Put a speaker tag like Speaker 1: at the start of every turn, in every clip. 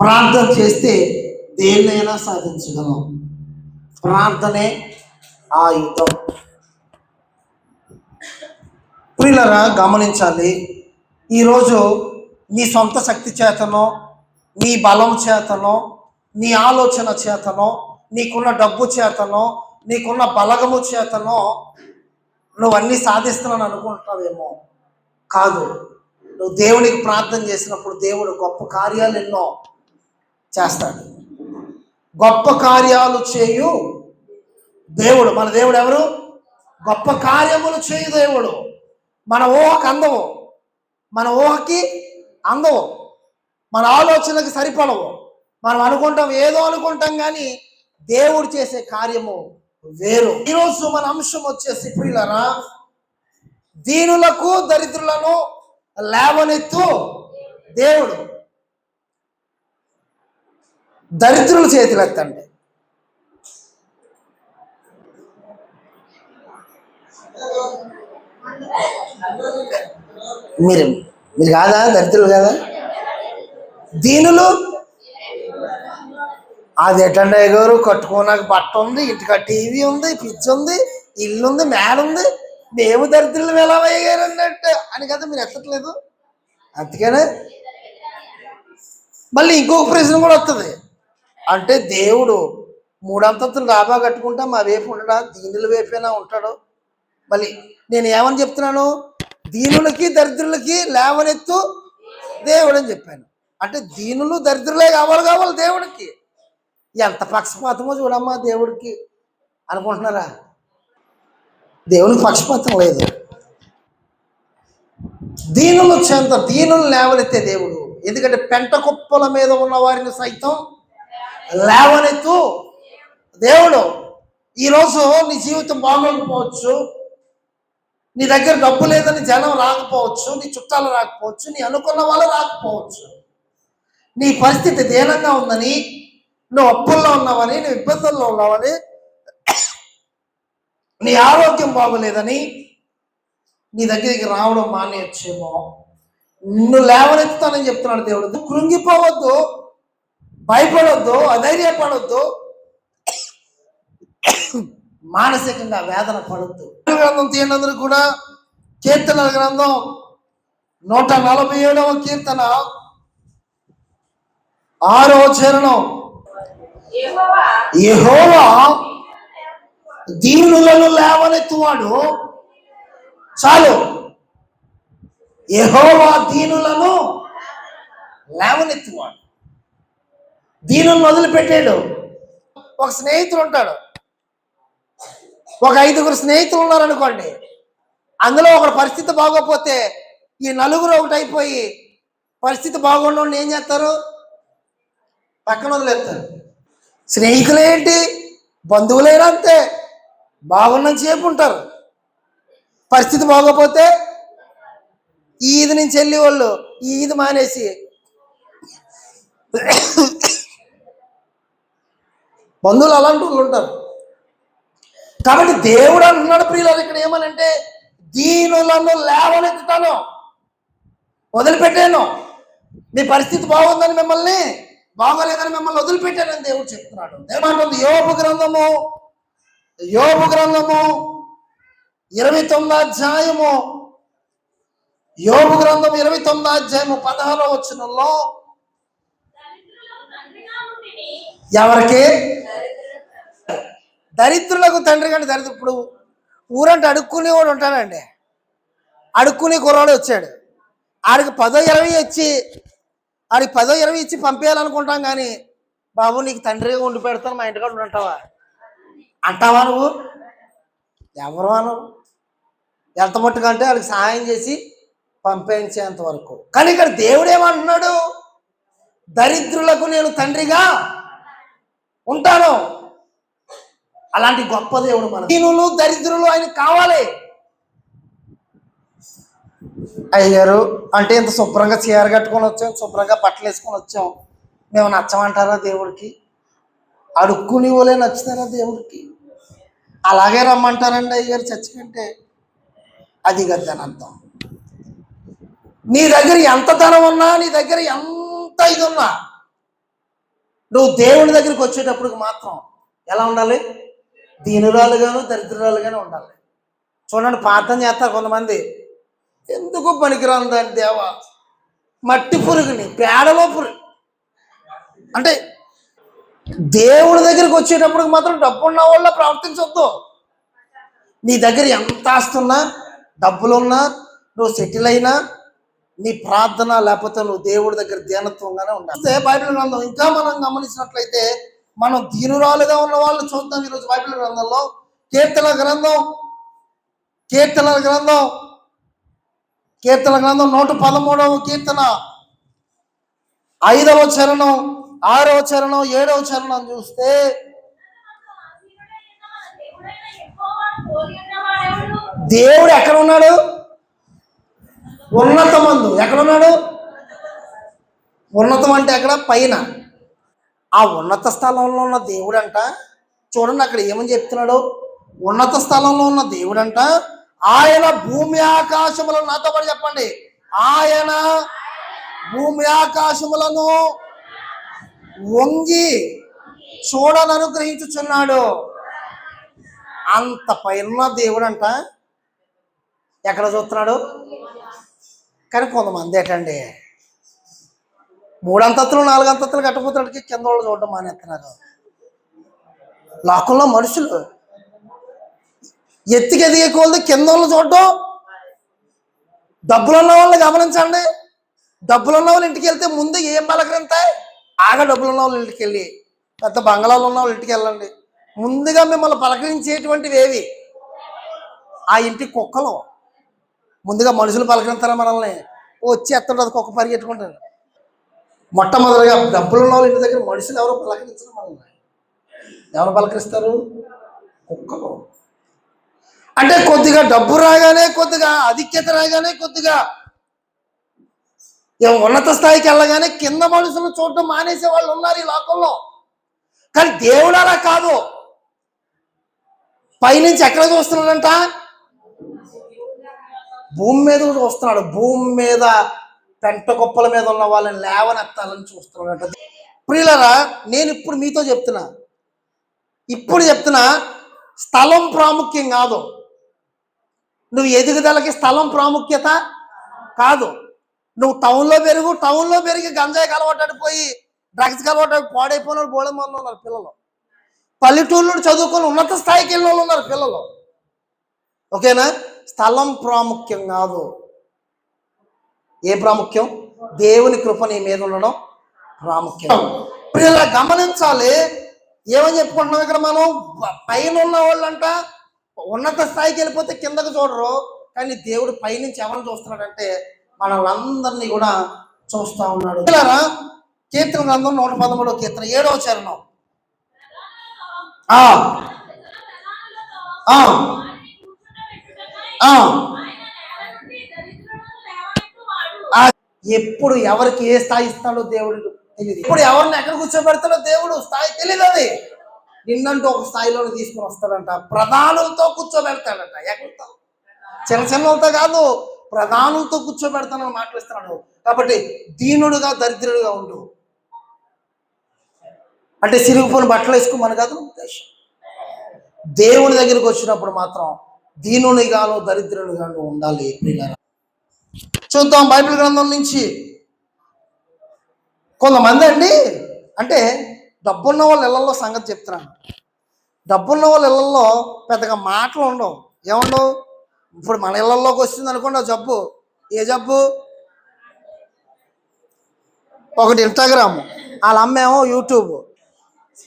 Speaker 1: ప్రార్థన చేస్తే దేన్నైనా సాధించగలం. ప్రార్థనే ఆయుధం ప్రియులరా గమనించాలి ఈరోజు నీ సొంత శక్తి చేతనో నీ బలం చేతనో నీ ఆలోచన చేతనో నీకున్న డబ్బు చేతనో నీకున్న బలగము చేతనో నువ్వు అన్నీ సాధిస్తున్నాను అనుకుంటున్నావేమో కాదు నువ్వు దేవునికి ప్రార్థన చేసినప్పుడు దేవుడు గొప్ప కార్యాలు ఎన్నో చేస్తాడు. గొప్ప కార్యాలు చేయు దేవుడు. మన దేవుడు ఎవరు? గొప్ప కార్యములు చేయు దేవుడు. మన ఊహకు అందవు. మన ఊహకి అందవు. మన ఆలోచనకి సరిపడవు. మనం అనుకుంటాం ఏదో అనుకుంటాం కానీ దేవుడు చేసే కార్యము వేరు. ఈరోజు మన అంశం వచ్చేసి ప్రియులరా దీనులకు దరిద్రులను లేవనెత్తు దేవుడు. దరిద్రుల చేతులు ఎత్తండి. మీరు మీరు కాదా? దరిద్రులు కాదా? దీనులు? అది ఎటండి గారు కట్టుకోనాక బట్ట ఉంది ఇంటికి టీవీ ఉంది ఫ్రిడ్జ్ ఉంది ఇల్లు ఉంది మేడ ఉంది. మేము దరిద్రులు ఎలా అయ్యారు అన్నట్టు? అని కదా మీరు ఎత్తట్లేదు. అందుకనే. మళ్ళీ ఇంకొక ప్రశ్న కూడా వస్తుంది అంటే దేవుడు మూడంతస్తులు డాబా కట్టుకుంటా మా వైపు ఉండడా? దీనుల వైపైనా ఉంటాడు? మళ్ళీ నేను ఏమని చెప్తున్నాను? దీనులకి దరిద్రులకి లేవనెత్తు దేవుడు అని చెప్పాను. అంటే దీనులు దరిద్రులే కావాలి కావాలి దేవుడికి. ఎంత పక్షపాతమో చూడమ్మా దేవుడికి. అనుకుంటున్నారా? దేవునికి పక్షపాతం లేదు. దీనులు చెంత దీనులు లేవనెత్తే దేవుడు. ఎందుకంటే పెంట కుప్పల మీద ఉన్న వారిని సైతం లేవనెత్తు. దేవుడు ఈరోజు నీ జీవితం బాగోకపోవచ్చు. నీ దగ్గర డబ్బు లేదని జనం రాకపోవచ్చు. నీ చుట్టాలు రాకపోవచ్చు. నీ అనుకున్న వాళ్ళు రాకపోవచ్చు. నీ పరిస్థితి దీనంగా ఉందని నువ్వు అప్పుల్లో ఉన్నావని నువ్వు ఇబ్బందుల్లో ఉన్నావని నీ ఆరోగ్యం బాగోలేదని నీ దగ్గరికి రావడం మానేయచ్చేమో. నిన్ను లేవనెత్తుతానని చెప్తున్నాడు దేవుడు. కృంగిపోవద్దు. భయపడొద్దు అధైర్యపడొద్దు మానసికంగా వేదన పడొద్దు. గ్రంథం తీయనందరూ కూడా కీర్తన గ్రంథం నూట నలభై ఏడవ కీర్తన ఆరో చరణం.
Speaker 2: యెహోవా
Speaker 1: దీనులను లేవనెత్తువాడు. చాలు. యెహోవా దీనులను లేవనెత్తువాడు. దీనిని మొదలుపెట్టాడు ఒక స్నేహితుడు ఉంటాడు. ఒక ఐదుగురు స్నేహితులు ఉన్నారనుకోండి అందులో ఒకటి పరిస్థితి బాగోకపోతే ఈ నలుగురు ఒకటి అయిపోయి పరిస్థితి బాగుండడం ఏం చేస్తారు? పక్కన వదిలేస్తారు. స్నేహితులేంటి? బంధువులైనా అంతే. బాగున్నంత సేపు ఉంటారు. పరిస్థితి బాగోపోతే ఈ ఈది నుంచి వెళ్ళి వాళ్ళు ఈ ఈది మానేసి బంధువులు అలాంటి వాళ్ళు ఉంటారు. కాబట్టి దేవుడు అంటున్నాడు ప్రియులారు ఇక్కడ ఏమనంటే దీనులను లేవనెత్తుతాను. వదిలిపెట్టాను. మీ పరిస్థితి బాగుందని మిమ్మల్ని బాగోలేదని మిమ్మల్ని వదిలిపెట్టానని దేవుడు చెప్తున్నాడు. ఏమంటుంది యోపు గ్రంథము యోపు గ్రంథము ఇరవై తొమ్మిది అధ్యాయము. యోపు గ్రంథం ఇరవై తొమ్మిది అధ్యాయము పదహారో వచ్చినలో
Speaker 2: తండ్రిగా ఉంటిని
Speaker 1: ఎవరికి? దరిద్రులకు తండ్రి కంటే దరిద్ర. ఇప్పుడు ఊరంటే అడుక్కునేవాడు ఉంటాడండి. అడుక్కునే కుర్రాడు వచ్చాడు. ఆడికి పదో ఇరవై ఇచ్చి ఆడికి పదో ఇరవై ఇచ్చి పంపేయాలనుకుంటాం కానీ బాబు నీకు తండ్రిగా ఉండి పెడతాను మా ఇంటికాడ ఉంటావా అంటావా? నువ్వు? ఎవరు నువ్వు ఎంత మట్టుకంటే వాళ్ళకి సహాయం చేసి పంపించేంత వరకు. కానీ ఇక్కడ దేవుడు ఏమంటున్నాడు? దరిద్రులకు నేను తండ్రిగా ఉంటాను. అలాంటి గొప్ప దేవుడు మన దీనులు దరిద్రులు ఆయన కావాలి. అయ్యారు అంటే ఇంత శుభ్రంగా చీర కట్టుకొని వచ్చాం శుభ్రంగా బట్టలు వేసుకొని వచ్చాం. మేము నచ్చమంటారా దేవుడికి? అడుక్కుని వాళ్ళే నచ్చుతారా దేవుడికి? అలాగే రమ్మంటారండి అయ్యారు చచ్చికంటే. అది కదా అర్థం. నీ దగ్గర ఎంత ధనం ఉన్నా నీ దగ్గర ఎంత ఇది ఉన్నా నువ్వు దేవుని దగ్గరికి వచ్చేటప్పటికి మాత్రం ఎలా ఉండాలి? దీనురాలుగాను దరిద్రురాలుగానే ఉండాలి. చూడండి ప్రార్థన చేస్తారు కొంతమంది. ఎందుకు పనికిరాను దాని దేవా? మట్టి పురుగుని పేడలో పురుగు. అంటే దేవుడి దగ్గరికి వచ్చేటప్పటికి మాత్రం డబ్బు ఉన్న వాళ్ళ ప్రవర్తించొద్దు నీ దగ్గర ఎంత ఆస్తున్నా డబ్బులున్నా నువ్వు సెటిల్ అయినా నీ ప్రార్థన లేకపోతే నువ్వు దేవుడి దగ్గర ధ్యానత్వంగానే ఉండాలి. బైబిల్ గ్రంథం. ఇంకా మనం గమనించినట్లయితే మనం దీనురాలుగా ఉన్న వాళ్ళు చూద్దాం ఈరోజు బైబిల్ గ్రంథంలో. కీర్తన గ్రంథం. కీర్తన గ్రంథం. కీర్తన గ్రంథం నూట పదమూడవ కీర్తన. ఐదవ చరణం ఆరవ చరణం ఏడవ చరణం చూస్తే దేవుడు ఎక్కడ ఉన్నాడు? ఉన్నతమందు. ఎక్కడ ఉన్నాడు ఉన్నతం అంటే అక్కడ పైన. ఆ ఉన్నత స్థలంలో ఉన్న దేవుడు అంట చూడండి అక్కడ ఏమని చెప్తున్నాడు? ఉన్నత స్థలంలో ఉన్న దేవుడు అంట ఆయన భూమి ఆకాశములను నాతో పాటు చెప్పండి. ఆయన భూమి ఆకాశములను వంగి చూడని అనుగ్రహించుచున్నాడు. అంత పైన దేవుడు అంట ఎక్కడ చూస్తున్నాడు? కానీ కొంతమంది ఏంటండి మూడు అంతస్తులు నాలుగు కింద వాళ్ళు చూడడం మానేస్తున్నారు. లోకంలో మనుషులు ఎత్తికి ఎదిగే కొలది కింద వాళ్ళు చూడడం డబ్బులు ఉన్న వాళ్ళని గమనించండి. డబ్బులు ఉన్న వాళ్ళ ఇంటికి వెళ్తే ముందు ఏం పలకరింతాయి? ఆగ డబ్బులు ఉన్న వాళ్ళు ఇంటికి వెళ్ళి పెద్ద బంగ్లాలు ఉన్న వాళ్ళు ఇంటికి వెళ్ళండి. ముందుగా మిమ్మల్ని పలకరించేటువంటివి ఏవి? ఆ ఇంటి కుక్కలు. ముందుగా మనుషులు పలకరిస్తారా మనల్ని? వచ్చి ఎత్తుంటుంది కుక్క పరిగెట్టుకుంటారు మొట్టమొదటిగా డబ్బులు ఉన్న వాళ్ళ ఇంటి దగ్గర మనుషులు ఎవరు పలకరించరు మనల్ని. ఎవరు పలకరిస్తారు? కుక్కలు. అంటే కొద్దిగా డబ్బు రాగానే కొద్దిగా ఆధిక్యత రాగానే కొద్దిగా ఉన్నత స్థాయికి వెళ్ళగానే కింద మనుషులు చూడటం మానేసే వాళ్ళు ఉన్నారు ఈ లోకంలో. కానీ దేవుడు అలా కాదు. పైనుంచి ఎక్కడ చూస్తున్నాడంట? భూమి మీద చూస్తున్నాడు. భూమి మీద పెంట కుప్పల మీద ఉన్న వాళ్ళని లేవనెత్తాలని చూస్తున్నాడట. ప్రియులరా నేను ఇప్పుడు మీతో చెప్తున్నా. ఇప్పుడు చెప్తున్నా స్థలం ప్రాముఖ్యం కాదు. నువ్వు ఎదుగుదలకి స్థలం ప్రాముఖ్యత కాదు. నువ్వు టౌన్లో పెరుగు టౌన్లో పెరిగి గంజాయి అలవాటడిపోయి డ్రగ్స్కి అలవాటు పాడైపోయిన వాళ్ళు బోళం ఉన్నారు పిల్లలు. పల్లెటూళ్ళు నుండి చదువుకొని ఉన్నత స్థాయికి వెళ్ళిన వాళ్ళు ఉన్నారు పిల్లలు. ఓకేనా? స్థలం ప్రాముఖ్యం కాదు. ఏ ప్రాముఖ్యం? దేవుని కృప నీ మీద ఉండడం ప్రాముఖ్యం. ఇప్పుడు ఇలా గమనించాలి. ఏమని చెప్పుకుంటున్నాం ఇక్కడ మనం? పైన ఉన్న వాళ్ళంట ఉన్నత స్థాయికి వెళ్ళిపోతే కిందకు చూడరు. కానీ దేవుడు పైనుంచి ఎవరిని చూస్తున్నాడంటే మనల్ని కూడా చూస్తూ ఉన్నాడు. పిల్లరా కీర్తన గ్రంథం నూట పదమూడవ కీర్తన ఏడవ చరణం. ఆ. ఆ. ఎప్పుడు ఎవరికి ఏ స్థాయి ఇస్తాడో దేవుడు తెలియదు. ఇప్పుడు ఎవరిని ఎక్కడ కూర్చోబెడతాడో దేవుడు స్థాయి తెలియదు అది. నిన్నంటూ ఒక స్థాయిలోకి తీసుకుని వస్తాడంట. ప్రధానులతో కూర్చోబెడతాడంట. ఎక్కడితో? చిన్న చిన్నలతో కాదు. ప్రధానులతో కూర్చోబెడతానని మాట్లాడుతున్నాడు కాబట్టి దీనుడుగా దరిద్రుడుగా ఉండు. అంటే సిరిగిపోయిన బట్టలు వేసుకోమని కాదు ఉద్దేశం. దేవుని దగ్గరికి వచ్చినప్పుడు మాత్రం దీనునిగాను దరిద్రునిగాను ఉండాలి ప్రియులారా. చూద్దాం బైబిల్ గ్రంథం నుంచి. కొంతమంది అండి అంటే డబ్బున్న వాళ్ళ ఇళ్ళలో సంగతి చెప్తున్నాను. డబ్బున్న వాళ్ళ ఇళ్ళలో పెద్దగా మాటలు ఉండవు. ఏముండవు? ఇప్పుడు మన ఇళ్ళలోకి వస్తుంది అనుకోండి ఆ జబ్బు. ఏ జబ్బు? ఒకటి ఇన్స్టాగ్రామ్. వాళ్ళ అమ్మేమో యూట్యూబ్.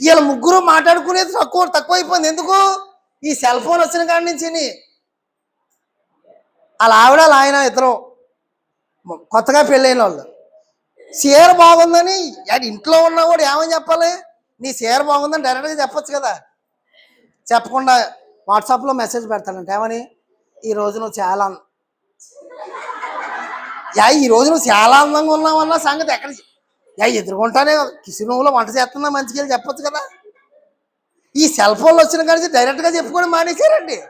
Speaker 1: వీళ్ళ ముగ్గురు మాట్లాడుకునేది తక్కువ తక్కువైపోయింది. ఎందుకు? ఈ సెల్ ఫోన్ వచ్చిన కాడి నుంచి వాళ్ళ ఆవిడ అలా ఆయన ఇద్దరు కొత్తగా పెళ్ళైన వాళ్ళు. చీర బాగుందని ఇంట్లో ఉన్నా కూడా ఏమని చెప్పాలి? నీ చీర బాగుందని డైరెక్ట్గా చెప్పచ్చు కదా. చెప్పకుండా వాట్సాప్లో మెసేజ్ పెడతానంట ఏమని? ఈ రోజు నువ్వు చాలా యా ఈ రోజు నువ్వు చాలా అందంగా ఉన్నావన్న సంగతి ఎక్కడ యా ఎదుర్కొంటానే కిసి నువ్వులో వంట చేస్తున్నా మంచిగా చెప్పొచ్చు కదా. ఈ సెల్ ఫోన్లు వచ్చిన కానీ డైరెక్ట్గా చెప్పుకోవడం మానేశారండి.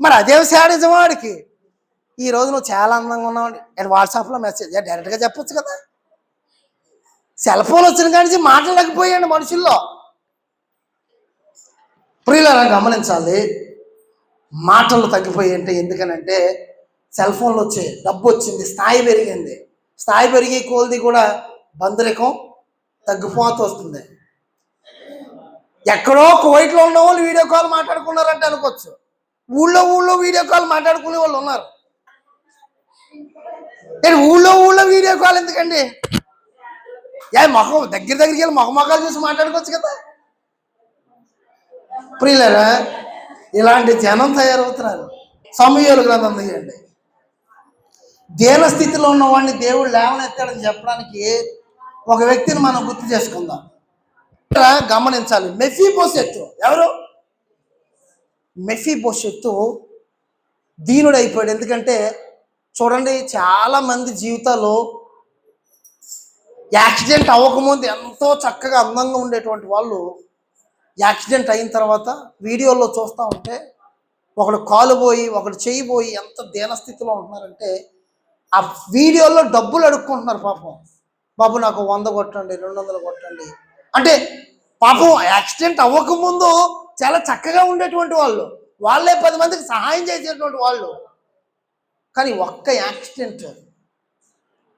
Speaker 1: మరి అదేం శాడిజం వాడికి? ఈ రోజు నువ్వు చాలా అందంగా ఉన్నావండి. అని వాట్సాప్లో మెసేజ్ డైరెక్ట్గా చెప్పొచ్చు కదా? సెల్ ఫోన్ వచ్చిన కానీ మాట్లాడకపోయాడు మనుషుల్లో. ప్రియులను గమనించాలి. మాటలు తగ్గిపోయి అంటే ఎందుకనంటే సెల్ ఫోన్లు వచ్చాయి డబ్బు వచ్చింది స్థాయి పెరిగింది. స్థాయి పెరిగి కోల్ది కూడా బంధరికం తగ్గిపోతూ వస్తుంది. ఎక్కడో కువైట్లో ఉన్న వాళ్ళు వీడియో కాల్ మాట్లాడుకున్నారంటే అనుకోవచ్చు. ఊళ్ళో ఊళ్ళో వీడియో కాల్ మాట్లాడుకునే వాళ్ళు ఉన్నారు. నేను ఊళ్ళో ఊళ్ళో వీడియో కాల్ ఎందుకండి? ఏ మొహం దగ్గర దగ్గరికి వెళ్ళి మొహమొఖాలు చూసి మాట్లాడుకోవచ్చు కదా. ప్రియులరా ఇలాంటి జనం తయారవుతున్నారు. సమయాలు గ్రంథం తీయండి దేన స్థితిలో ఉన్న వాడిని దేవుడు లేవనెత్తాడని చెప్పడానికి ఒక వ్యక్తిని మనం గుర్తు చేసుకుందాం. గమనించాలి. మెఫీ ఎవరు? మెఫీ భవిష్యత్తు దీనుడు అయిపోయాడు ఎందుకంటే చూడండి చాలా మంది జీవితాల్లో యాక్సిడెంట్ అవ్వకముందు ఎంతో చక్కగా అందంగా ఉండేటువంటి వాళ్ళు యాక్సిడెంట్ అయిన తర్వాత వీడియోలో చూస్తూ ఉంటే ఒకడు కాలు పోయి ఒకడు చెయ్యి పోయి ఎంత దీనస్థితిలో ఉంటున్నారంటే ఆ వీడియోలో డబ్బులు అడుక్కుంటున్నారు పాపం. బాబు నాకు వంద కొట్టండి రెండు వందలు కొట్టండి. అంటే పాపం యాక్సిడెంట్ అవ్వకముందు చాలా చక్కగా ఉండేటువంటి వాళ్ళు. వాళ్ళే పది మందికి సహాయం చేసేటువంటి వాళ్ళు. కానీ ఒక్క యాక్సిడెంట్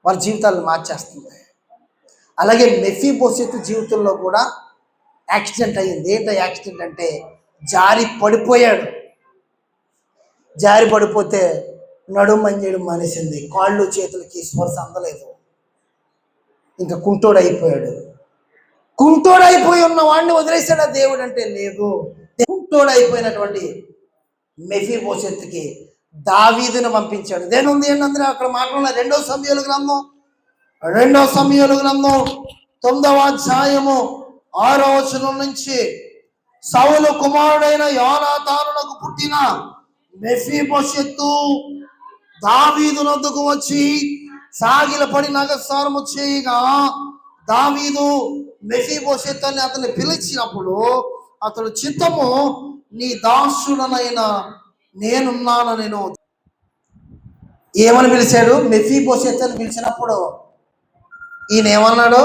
Speaker 1: వారి జీవితాలను మార్చేస్తుంది. అలాగే మెఫీ భవిష్యత్తు జీవితంలో కూడా యాక్సిడెంట్ అయ్యింది. ఏంటో యాక్సిడెంట్ అంటే జారి పడిపోయాడు. జారి పడిపోతే నడుము మంజేయడం మానేసింది. కాళ్ళు చేతులకి స్పర్శ అందలేదు. ఇంకా కుంటోడు అయిపోయాడు. కుంటోడైపోయి ఉన్న వాడిని వదిలేసాడా దేవుడు అంటే లేదు. కుంటోడైపోయినటువంటి మెఫీ భవిష్యత్తుకి దావీదును పంపించాడు. దేనుంది ఏంటంటే అక్కడ మాట్లాడిన రెండో సమయాలు గ్రంథం రెండో సమయాలు గ్రంథం తొమ్మిదవ అధ్యాయము ఆరో వచనం నుంచి సౌలు కుమారుడైన యోనాతానునకు పుట్టిన మెఫీబోషెత్తు దావీదు నొద్దకు వచ్చి సాగిలపడి నగస్సారము చేయగా దావీదు మెఫీబోషెత్ అని అతన్ని పిలిచినప్పుడు అతడు చిత్తము నీ దాసుడనైన నేనున్నాను నేను ఏమని పిలిచాడు? మెఫీబోషెత్ అని పిలిచినప్పుడు. ఈయన ఏమన్నాడు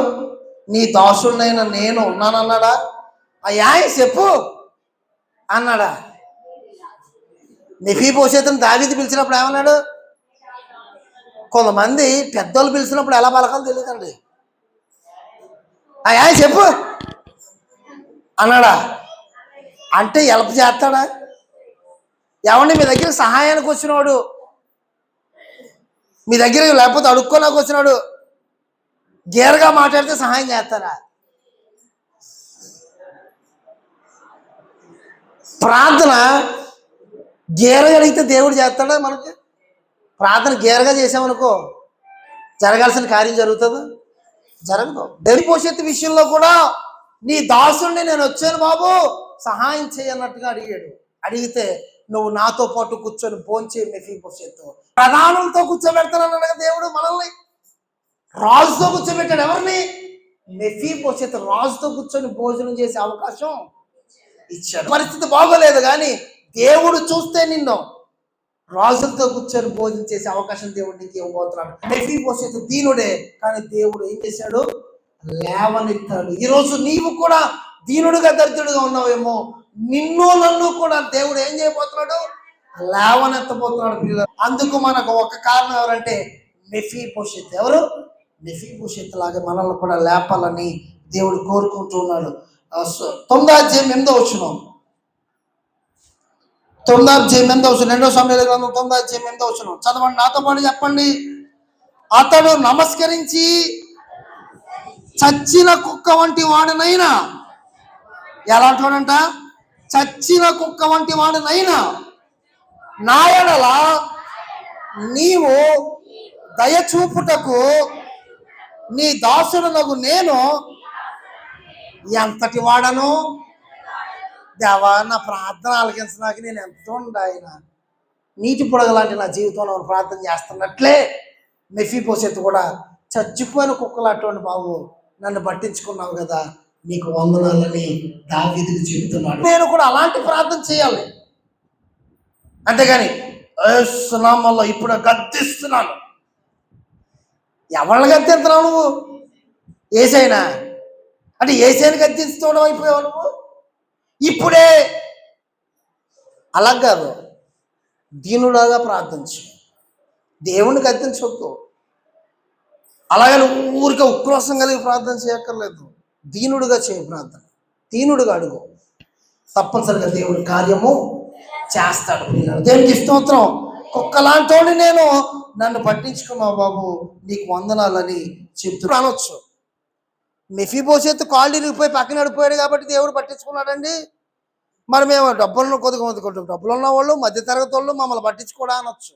Speaker 1: నీ దాసుడనైన నేను ఉన్నానన్నాడా? అయ్యా చెప్పు అన్నాడా. నెఫీ పోసేతను దావీది పిలిచినప్పుడు ఏమన్నాడు? కొంతమంది పెద్దోళ్ళు పిలిచినప్పుడు ఎలా పలకాలో తెలియదండి అయ్యా చెప్పు. అన్నాడా? అంటే హెల్ప్ చేస్తాడా? ఏమండి మీ దగ్గర సహాయానికి వచ్చినవాడు మీ దగ్గర లేకపోతే అడుక్కోలేక వచ్చినాడు? గేరగా మాట్లాడితే సహాయం చేస్తారా? ప్రార్థన గేరగా అడిగితే దేవుడు చేస్తాడా మనకి? ప్రార్థన గేరగా చేసామనుకో జరగాల్సిన కార్యం జరుగుతుందా? జరగదు. దేవుని భవిష్యత్తు విషయంలో కూడా నీ దాసుడిని నేను వచ్చాను బాబు సహాయం చేయన్నట్టుగా అడిగాడు. అడిగితే నువ్వు నాతో పాటు కూర్చొని భోంచే మెఫీ భవిష్యత్తు. ప్రధానులతో కూర్చోబెడతానన్నాడు కదా దేవుడు మనల్ని. రాజుతో కూర్చోబెట్టాడు ఎవరిని? మెఫీ రాజుతో కూర్చొని భోజనం చేసే అవకాశం ఇచ్చాడు. పరిస్థితి బాగోలేదు కానీ దేవుడు చూస్తే నిన్ను రాజులతో కూర్చొని భోజనం చేసే అవకాశం దేవుడు నీకు ఇవ్వబోతున్నాడు మెఫీ భవిష్యత్తు దీనుడే కానీ దేవుడు ఏం చేశాడు? లేవనెత్తాడు. ఈరోజు నీవు కూడా దీనుడుగా దరిద్రుడుగా ఉన్నావేమో నిన్ను నన్ను కూడా దేవుడు ఏం చేయబోతున్నాడు? లేవనెత్తబోతున్నాడు పిల్లలు అందుకు మనకు ఒక కారణం ఎవరంటే మెఫీ పోషిత్. ఎవరు? మెఫీ పోషిత్ లాగా మనల్ని కూడా లేపాలని దేవుడు కోరుకుంటూ ఉన్నాడు. ఆ తొమ్మిదో అధ్యాయం ఎనిమిదో వచ్చినాం తొమ్మిదో అధ్యాయం ఎనిమిదో వచ్చిన రెండో సమయంలో గ్రంథం తొమ్మిదో అధ్యాయం ఎనిమిదో చదవండి నాతో పాటు చెప్పండి. అతడు నమస్కరించి చచ్చిన కుక్క వంటి వాడినైనా ఎలాంటి వాడంట చచ్చిన కుక్క వంటి వాడినైనా నా నీవు దయచూపుటకు నీ దాసుడునకు నేను ఎంతటి వాడను? దేవా నా ప్రార్థన ఆలకించడానికి నేను ఎంతో ఆయన. నీటి పొడగలాంటి నా జీవితంలో ప్రార్థన చేస్తున్నట్లే మెఫీ పోసేది కూడా చచ్చిపోయిన కుక్కలు అటువంటి బాబు నన్ను పట్టించుకున్నావు కదా నీకు వందనాలని దావీదుకు చెబుతున్నాడు. నేను కూడా అలాంటి ప్రార్థన చేయాలి. అంతేగాని సునామల్లో ఇప్పుడు గద్దిస్తున్నాను. ఎవరిని గద్దెంతున్నావు నువ్వు? ఏసైనా? అంటే ఏసైని గద్దించుకోవడం అయిపోయావు నువ్వు? ఇప్పుడే అలా కాదు దీనులాగా ప్రార్థించు. దేవుని గద్దించవద్దు అలాగే నువ్వు ఊరికే ఉక్రోసం కలిగి ప్రార్థన చేయక్కర్లేదు. దీనుడుగా చేయ ప్రార్థన. దీనుడుగా అడుగు. తప్పనిసరిగా దేవుడి కార్యము చేస్తాడు. దేవునికి స్తోత్రం. కుక్కలాంటోడి నేను నన్ను పట్టించుకున్నావు బాబు. నీకు వందనాలని చెప్తూ అనొచ్చు మెఫీబోసేత్ కాళ్ళు ఇరిగిపోయి పక్కన నడిపోయాడు కాబట్టి దేవుడు పట్టించుకున్నాడండి. మరి మేము డబ్బులను కొద్దిగా కొద్దిగా డబ్బులు ఉన్న వాళ్ళు మధ్యతరగతి వాళ్ళు మమ్మల్ని పట్టించుకోడా అనొచ్చు.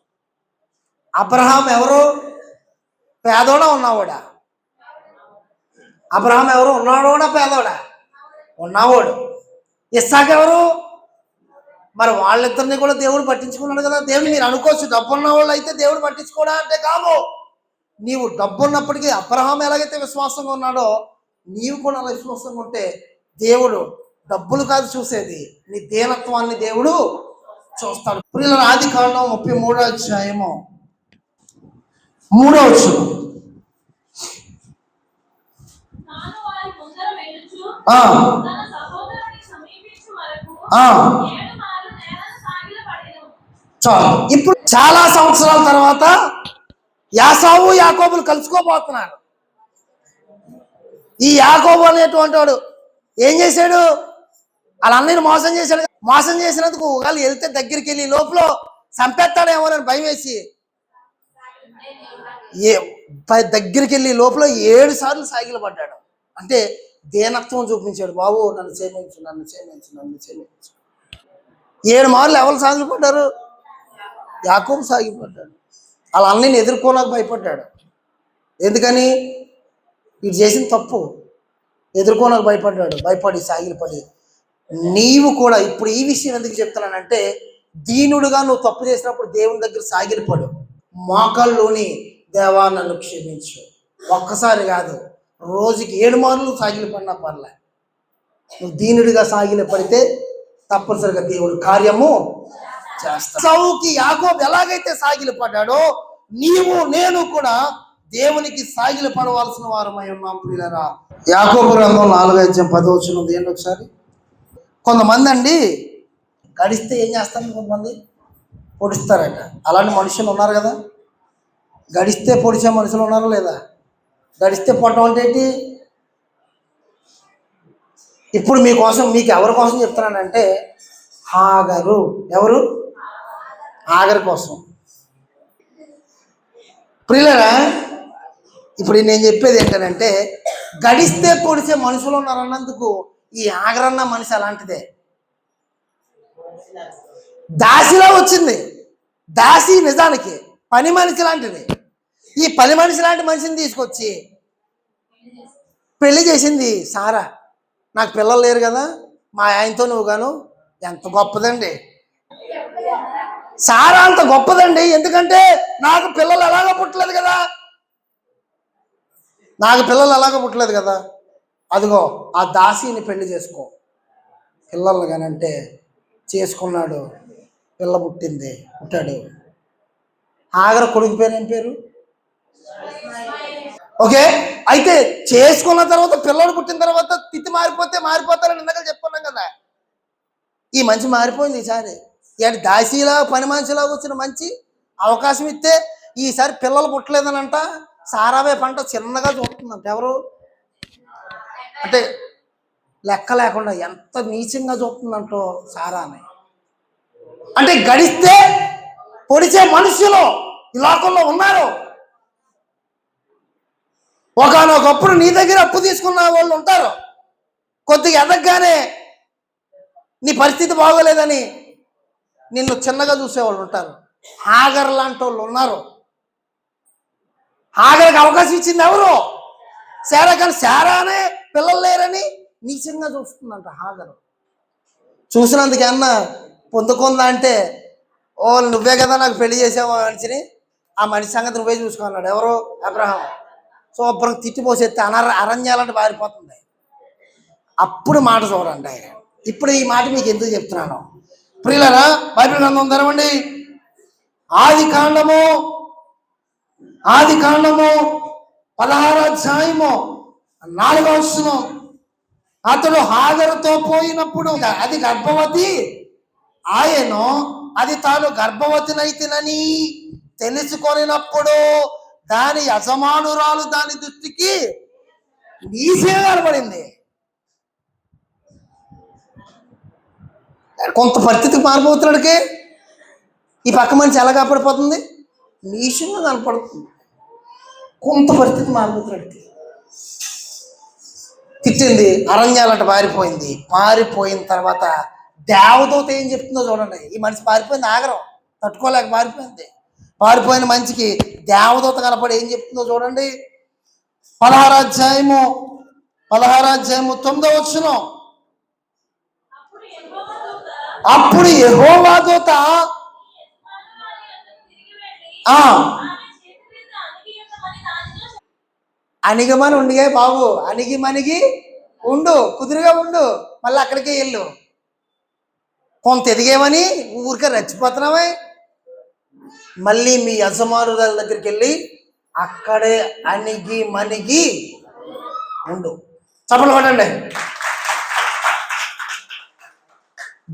Speaker 1: అబ్రహాం ఎవరు? పేదోడా ఉన్నావాడా? అబ్రహాం ఎవరు? ఉన్నాడోడా పేదోడా? ఉన్నావాడు. ఇస్సాక్ ఎవరు? మరి వాళ్ళిద్దరిని కూడా దేవుడు పట్టించుకున్నాడు కదా. దేవుని మీరు అనుకోవచ్చు డబ్బు ఉన్న వాళ్ళు అయితే దేవుడు పట్టించుకోడా అంటే కాదు. నీవు డబ్బు ఉన్నప్పటికీ అబ్రహాం ఎలాగైతే విశ్వాసంగా ఉన్నాడో నీవు కూడా అలా విశ్వాసంగా ఉంటే దేవుడు డబ్బులు కాదు చూసేది. నీ దేనత్వాన్ని దేవుడు చూస్తాడు. పిల్లల ఆది కాలం ముప్పై మూడో అధ్యాయము. మూడో వచ్చు ఆ, ఆ. చాలు. ఇప్పుడు చాలా సంవత్సరాల తర్వాత యాసావు యాకోబులు కలుసుకోబోతున్నారు. ఈ యాకోబు అనేటువంటి వాడు ఏం చేశాడు? వాళ్ళ అన్నయ్యని మోసం చేశాడు. మోసం చేసినందుకు వాళ్ళు వెళ్తే దగ్గరికి వెళ్ళి లోపల చంపేస్తాడేమోనని భయం వేసి ఏ దగ్గరికి వెళ్ళి లోపల ఏడు సార్లు సాగిల పడ్డాడు. అంటే దేనత్వం చూపించాడు. బాబు నన్ను చేయించు నన్ను చేయించు నన్ను చేయించు ఏడు మార్లు ఎవరు సాగిలు పడ్డారు? యాకోబు సాగిపడ్డాడు వాళ్ళ అన్నీని ఎదుర్కోనకు భయపడ్డాడు. ఎందుకని? వీడు చేసిన తప్పు. ఎదుర్కోనకు భయపడ్డాడు. భయపడి సాగిలిపడి. నీవు కూడా ఇప్పుడు ఈ విషయం ఎందుకు చెప్తున్నానంటే దీనుడుగా నువ్వు తప్పు చేసినప్పుడు దేవుని దగ్గర సాగిలిపడు. మోకాల్లోని దేవా నన్ను క్షమించు. ఒక్కసారి కాదు రోజుకి ఏడు మార్లు సాగిలిపడినా పర్లే. నువ్వు దీనుడిగా సాగిలిపడితే తప్పనిసరిగా దేవుడు కార్యము చేస్తా సౌకి యాకోబు ఎలాగైతే సాగిలిపడ్డాడో నీవు నేను కూడా దేవునికి సాగిల పడవలసిన వారమై ఉన్నాం ప్రియులరా. యాకోబు గ్రంథం నాలుగు అధ్యాయం వచ్చిన ఏంటి ఒకసారి? కొంతమంది అండి గడిస్తే ఏం చేస్తారు కొంతమంది? పొడుస్తారట. అలాంటి మనుషులు ఉన్నారు కదా. గడిస్తే పొడిచే మనుషులు ఉన్నారా లేదా? గడిస్తే పొట్టం అంటే ఏంటి? ఇప్పుడు మీకోసం మీకు ఎవరి కోసం చెప్తున్నానంటే హాగరు. ఎవరు? ఆగరి కోసం. ప్రియులరా ఇప్పుడు నేను చెప్పేది ఏంటంటే గడిస్తే పొడిచే మనుషులు ఉన్నారన్నందుకు ఈ ఆగరన్న మనిషి అలాంటిదే. దాసిలా వచ్చింది. దాసి నిజానికి పని మనిషి లాంటిది. ఈ పని మనిషి లాంటి మనిషిని తీసుకొచ్చి పెళ్ళి చేసింది సారా. నాకు పిల్లలు లేరు కదా. మా ఆయనతో నువ్వు గాను ఎంత గొప్పదండి. సారా అంత గొప్పదండి. ఎందుకంటే నాకు పిల్లలు ఎలాగో పుట్టలేదు కదా. నాకు పిల్లలు అలాగే పుట్టలేదు కదా. అదిగో ఆ దాసిని పెళ్ళి చేసుకో. పిల్లలు కానీ అంటే చేసుకున్నాడు పిల్ల పుట్టింది పుట్టాడు. ఆగర కొడుకు పేరు ఏం పేరు? ఓకే అయితే చేసుకున్న తర్వాత పిల్లడు పుట్టిన తర్వాత తిత్తి మారిపోతే మారిపోతారని ఇందాక చెప్పుకున్నాం కదా. ఈ మంచి మారిపోయింది ఈసారి. ఇలాంటి దాసీలా పని మనిషిలాగా వచ్చిన మంచి అవకాశం ఇస్తే ఈసారి పిల్లలు పుట్టలేదనంట. సారావే పంట చిన్నగా చూస్తుందంట ఎవరు? అంటే లెక్క లేకుండా ఎంత నీచంగా చూస్తుందంటో సారాని. అంటే గడిస్తే పొడిచే మనుషులు ఈ లోకంలో ఉన్నారు. ఒకనొకప్పుడు నీ దగ్గర అప్పు తీసుకున్న వాళ్ళు ఉంటారు. కొద్దిగా ఎదగగానే నీ పరిస్థితి బాగోలేదని నిన్ను చిన్నగా చూసేవాళ్ళు ఉంటారు. హాగర్ లాంటి వాళ్ళు ఉన్నారు. హాగర్కి అవకాశం ఇచ్చింది ఎవరు? శారా కానీ శారానే పిల్లలు లేరని నీచంగా చూస్తుందంట హాగరు చూసినందుకన్నా పొందుకుందా అంటే ఓ నువ్వే కదా నాకు పెళ్ళి చేసావు మనిషిని ఆ మనిషి సంగతి నువ్వే చూసుకున్నాడు. ఎవరు? అబ్రహం శుభ్రం తిట్టిపోసేస్తే అనర అరణ్యాలంటే పారిపోతుంది అప్పుడు మాట చూడండి ఆయన. ఇప్పుడు ఈ మాట మీకు ఎందుకు చెప్తున్నాను? ప్రియులరా బైబిల్ గ్రంథం తెరవండి. ఆది కాండము ఆది కాండము పలహారాధ్యాయము అధ్యాయము నాలుగో అతడు హాజరుతో పోయినప్పుడు అది గర్భవతి? ఆయను అది తాను గర్భవతినైతేనని తెలుసుకొనినప్పుడు దాని యజమానురాలు దాని దృష్టికి నీసే కనబడింది కొంత పరిస్థితికి మారిపోతున్నాడుకి. ఈ పక్క మనిషి ఎలా కాపాడిపోతుంది నీచంగా కనపడుతుంది. కొంత పరిస్థితి మారిపోతున్నట్టు తిట్టింది అరణ్యాలంట పారిపోయింది పారిపోయిన తర్వాత దేవదూత ఏం చెప్తుందో చూడండి. ఈ మనిషి పారిపోయింది ఆగరం. తట్టుకోలేక పారిపోయింది పారిపోయిన మనిషికి దేవదూత కనపడి ఏం చెప్తుందో చూడండి. పదహారాధ్యాయము పదహారాధ్యాయము తొమ్మిదో వచ్చిన
Speaker 2: అప్పుడు యెహోవా దూత
Speaker 1: అణిగమని ఉండిగా బాబు అణిగి మణిగి ఉండు కుదురుగా ఉండు మళ్ళీ అక్కడికే వెళ్ళు. కొంత ఎదిగేమని ఊరికే రెచ్చిపోతున్నావే. మళ్ళీ మీ యజమానుల దగ్గరికి వెళ్ళి అక్కడే అణిగి మణిగి ఉండు. చప్పలు పడండి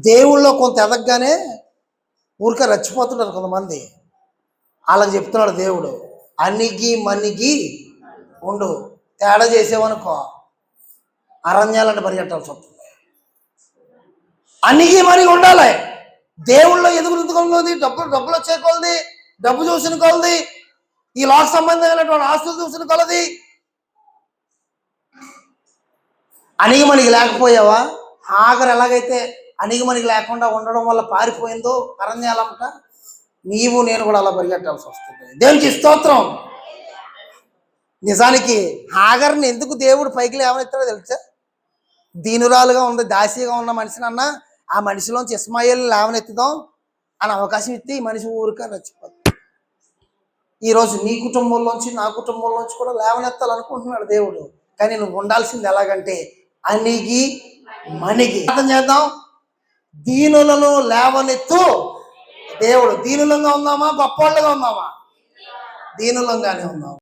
Speaker 1: దేవుళ్ళో కొంత ఎదగగానే ఊరికే రెచ్చిపోతున్నారు కొంతమంది. వాళ్ళకి చెప్తున్నాడు దేవుడు అణిగి మణిగి ఉండు. తేడా చేసేవనుకో అరణ్యాలను పరిగెట్టాల్సి వస్తుంది. అణిగి మణిగి ఉండాలి. దేవుళ్ళో ఎదుగుతుంది డబ్బులు డబ్బులు వచ్చే కొలది డబ్బు చూసిన కొలది ఈ లోక సంబంధమైనటువంటి ఆస్తులు చూసిన కొలది. అణిగిమణికి లేకపోయావా? ఆఖరు ఎలాగైతే అణిగిమణికి లేకుండా ఉండడం వల్ల పారిపోయిందో అరణ్యాలంట నీవు నేను కూడా అలా పరిగెట్టాల్సి వస్తుంది. దేవునికి స్తోత్రం. నిజానికి హాగర్ని ఎందుకు దేవుడు పైకి లేవనెత్తాడో తెలుసా? దీనురాలుగా ఉంది దాసిగా ఉన్న మనిషిని అన్న ఆ మనిషిలోంచి ఇస్మాయిల్ లేవనెత్తుదాం అని అవకాశం ఇస్తే ఈ మనిషి ఊరికే రచ్చిపోతుంది ఈరోజు నీ కుటుంబంలోంచి నా కుటుంబంలోంచి కూడా లేవనెత్తాలనుకుంటున్నాడు దేవుడు. కానీ నువ్వు ఉండాల్సింది ఎలాగంటే అనిగి మణిగి. అర్థం చేద్దాం. దీనులను లేవనెత్తు. దేవుడు దీనులంగా ఉందామా గొప్పవాళ్ళుగా ఉందామా దీనులంగానే ఉందాం